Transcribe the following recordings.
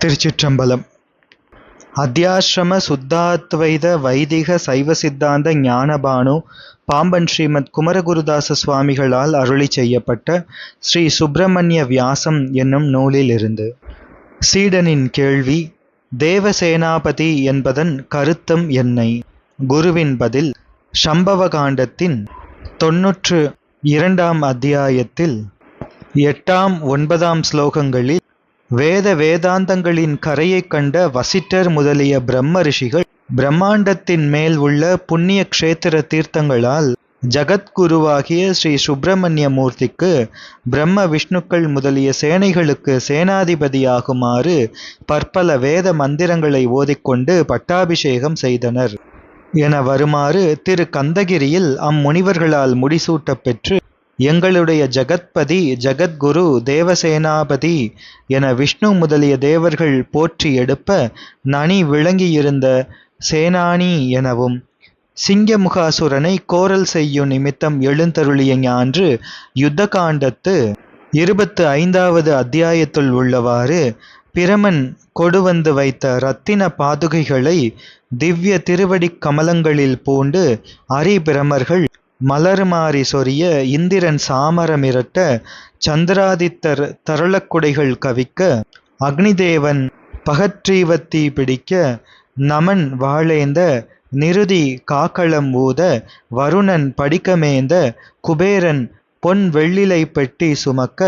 திருச்சிற்றம்பலம். அத்தியாசிரம சுத்தாத்வைத வைதிக சைவ சித்தாந்த ஞானபானு பாம்பன் ஸ்ரீமத் குமரகுருதாச சுவாமிகளால் அருளி செய்யப்பட்ட ஸ்ரீ சுப்பிரமணிய வியாசம் என்னும் நூலிலிருந்து. சீடனின் கேள்வி தேவசேனாபதி என்பதன் கருத்தம் என்னை? குருவின் பதில் சம்பவ காண்டத்தின் தொன்னூற்று இரண்டாம் அத்தியாயத்தில் எட்டாம் ஒன்பதாம் ஸ்லோகங்களில் வேத வேதாந்தங்களின் கரையைக் கண்ட வசிட்டர் முதலிய பிரம்ம ரிஷிகள் பிரம்மாண்டத்தின் மேல் உள்ள புண்ணிய க்ஷேத்திர தீர்த்தங்களால் ஜகத்குருவாகிய ஸ்ரீ சுப்பிரமணிய மூர்த்திக்கு பிரம்ம விஷ்ணுக்கள் முதலிய சேனைகளுக்கு சேனாதிபதியாகுமாறு பற்பல வேத மந்திரங்களை ஓதிக்கொண்டு பட்டாபிஷேகம் செய்தனர். என வருமாறு திரு கந்தகிரியில் அம்முனிவர்களால் முடிசூட்டப்பெற்று எங்களுடைய ஜகத்பதி ஜகத்குரு தேவசேனாபதி என விஷ்ணு முதலிய தேவர்கள் போற்றி எடுப்ப நனி விளங்கியிருந்த சேனானி எனவும் சிங்கமுகாசுரனை கோரல் செய்யும் நிமித்தம் எழுந்தருளிய ஞான்று யுத்த காண்டத்து இருபத்து ஐந்தாவது அத்தியாயத்துள் உள்ளவாறு பிரமன் கொடுவந்து வைத்த இரத்தின பாதுகைகளை திவ்ய திருவடிக் கமலங்களில் பூண்டு அரிபிரமர்கள் மலர்மாரி சொரிய இந்திரன் சாமரமிரட்ட சந்திராதித்தர் தரளக்குடைகள் கவிக்க அக்னிதேவன் பகற்றீவத்தீ பிடிக்க நமன் வாழேந்த நிருதி காக்களம் ஊத வருணன் படிக்கமேந்த குபேரன் பொன் வெள்ளிலை பெட்டி சுமக்க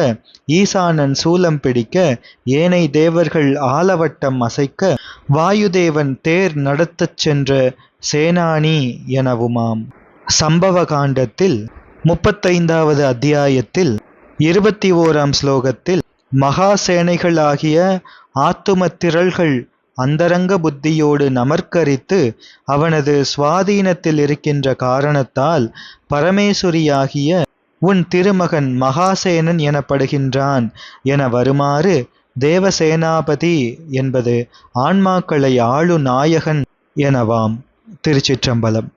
ஈசானன் சூலம் பிடிக்க ஏனை தேவர்கள் ஆலவட்டம் அசைக்க வாயுதேவன் தேர் நடத்தச் சென்ற சேனானி எனவுமாம். சம்பவ காண்டத்தில் முப்பத்தைந்தாவது அத்தியாயத்தில் இருபத்தி ஓராம் ஸ்லோகத்தில் மகா சேனைகளாகிய திரள்கள் அந்தரங்க புத்தியோடு நமர்க்கரித்து அவனது சுவாதீனத்தில் இருக்கின்ற காரணத்தால் பரமேஸ்வரியாகிய உன் திருமகன் மகாசேனன் எனப்படுகின்றான் என வருமாறு தேவசேனாபதி என்பது ஆன்மாக்களை ஆளு நாயகன் எனவாம். திருச்சிற்றம்பலம்.